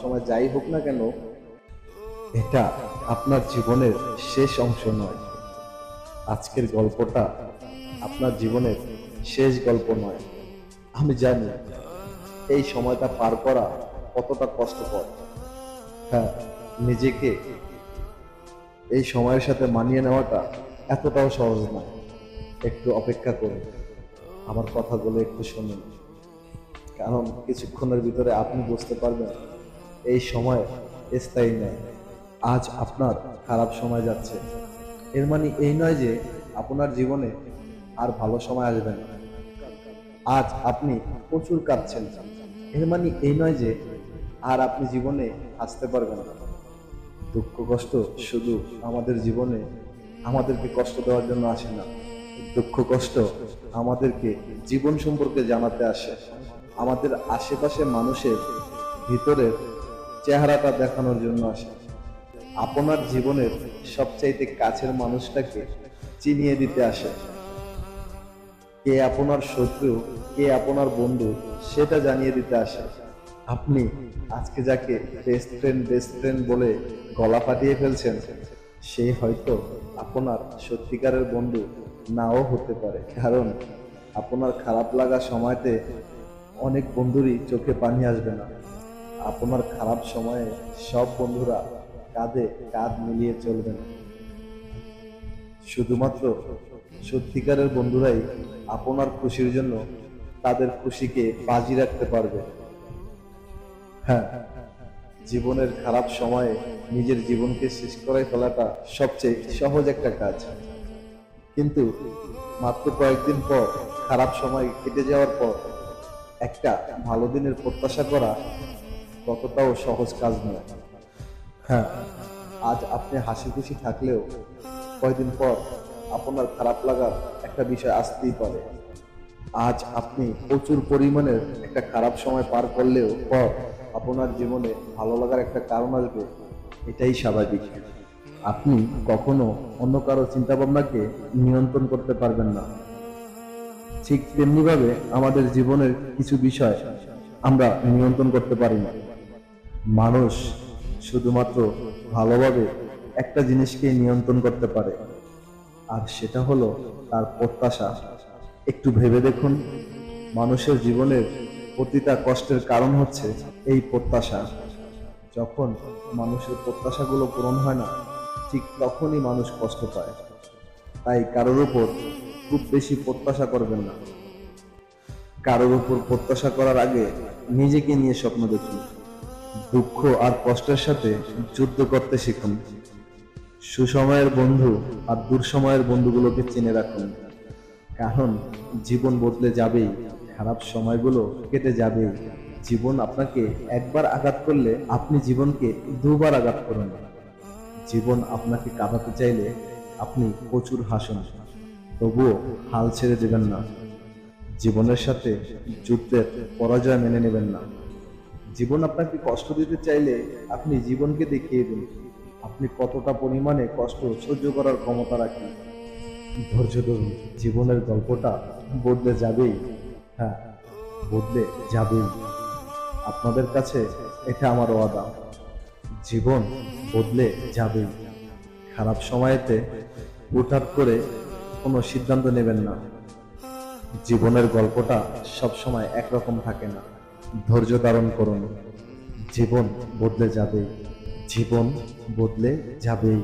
সময় যাই হোক না কেন, এটা আপনার জীবনের শেষ অংশ নয়। আজকের গল্পটা আপনার জীবনের শেষ গল্প নয়। আমি জানি এই সময়টা পার করা কতটা কষ্টকর। হ্যাঁ নিজেকে এই সময়ের সাথে মানিয়ে নেওয়াটা এতটাও সহজ নয় একটু অপেক্ষা করুন। আমার কথাগুলো একটু শুনুন। কারণ কিছুক্ষণের ভিতরে আপনি বুঝতে পারবেন এই সময় স্থায়ী নয়। আজ আপনার খারাপ সময় যাচ্ছে। এর মানে এই নয় যে আপনার জীবনে আর ভালো সময় আসবে না। আজ আপনি প্রচুর কাঁদছেন। এর মানে এই নয় যে আর আপনি জীবনে হাসতে পারবেন না। দুঃখ কষ্ট শুধু আমাদের জীবনে আমাদেরকে কষ্ট দেওয়ার জন্য আসে না। দুঃখ কষ্ট আমাদেরকে জীবন সম্পর্কে জানাতে আসে। আমাদের আশেপাশে মানুষের ভিতরের চেহারাটা দেখানোর জন্য আসে। আপনার জীবনের সবচাইতে কাছের মানুষটাকে চিনিয়ে দিতে আসে। কে আপনার শত্রু, কে আপনার বন্ধু, সেটা জানিয়ে দিতে আসে। আপনি আজকে যাকে বেস্ট ফ্রেন্ড বেস্ট ফ্রেন্ড বলে গলা ফাটিয়ে ফেলছেন, সে হয়তো আপনার সত্যিকারের বন্ধু নাও হতে পারে। কারণ আপনার খারাপ লাগা সময়তে অনেক বন্ধুরই চোখে পানি আসবে না। আপনার খারাপ সময়ে সব বন্ধুরা কাঁধে কাঁধ মিলিয়ে চলবে না। শুধুমাত্র সত্যিকারের বন্ধুরাই আপনার খুশির জন্য তাদের খুশিকে বাজি রাখতে পারবে। হ্যাঁ জীবনের খারাপ সময়ে নিজের জীবনকে শেষ করে ফেলাটা সবচেয়ে সহজ একটা কাজ। কিন্তু মাত্র কয়েকদিন পর, খারাপ সময় কেটে যাওয়ার পর একটা ভালো দিনের প্রত্যাশা করা ততটাও সহজ কাজ নয়। হ্যাঁ। আজ আপনি হাসি খুশি থাকলেও কয়দিন পর আপনার খারাপ লাগার একটা বিষয় আসতেই পারে। আজ আপনি প্রচুর পরিমাণের একটা খারাপ সময় পার করলেও পর আপনার জীবনে ভালো লাগার একটা কারণ আসবে এটাই স্বাভাবিক। আপনি কখনো অন্য কারও চিন্তা ভাবনাকে নিয়ন্ত্রণ করতে পারবেন না। ঠিক তেমনিভাবে আমাদের জীবনের কিছু বিষয় আমরা নিয়ন্ত্রণ করতে পারি না। মানুষ শুধুমাত্র ভালোভাবে একটা জিনিসকে নিয়ন্ত্রণ করতে পারে। আর সেটা হলো তার প্রত্যাশা। একটু ভেবে দেখুন, মানুষের জীবনের প্রতিটা কষ্টের কারণ হচ্ছে এই প্রত্যাশা। যখন মানুষের প্রত্যাশাগুলো পূরণ হয় না, ঠিক তখনই মানুষ কষ্ট পায়। তাই কারোর উপর খুব বেশি প্রত্যাশা করবেন না। কারোর উপর প্রত্যাশা করার আগে নিজেকে নিয়ে স্বপ্ন দেখুন। দুঃখ আর কষ্টের সাথে যুদ্ধ করতে শিখুন। সুসময়ের বন্ধু আর দুঃসময়ের বন্ধুগুলোকে চিনে রাখুন। কারণ জীবন বদলে যাবেই, খারাপ সময়গুলো কেটে যাবেই। জীবন আপনাকে একবার আঘাত করলে আপনি জীবনকে দুবার আঘাত করুন। জীবন আপনাকে কাঁদাতে চাইলে আপনি প্রচুর হাসুন। তবুও হাল ছেড়ে দেবেন না। জীবনের সাথে যুদ্ধের পরাজয় মেনে নেবেন না। জীবন আপনাকে কষ্ট দিতে চাইলে আপনি জীবনকে দেখিয়ে দিন। আপনি কতটা পরিমাণে কষ্ট সহ্য করার ক্ষমতা রাখেন। ধৈর্য ধরুন, জীবনের গল্পটা বদলে যাবেই। হ্যাঁ বদলে যাবেই। আপনাদের কাছে এটা আমার ওয়াদা। জীবন বদলে যাবেই। খারাপ সময়েতে হুটহাট করে কোনো সিদ্ধান্ত নেবেন না। জীবনের গল্পটা সবসময় একরকম থাকে না। ধৈর্য ধারণ করুন। জীবন বদলে যাবে। জীবন বদলে যাবেই।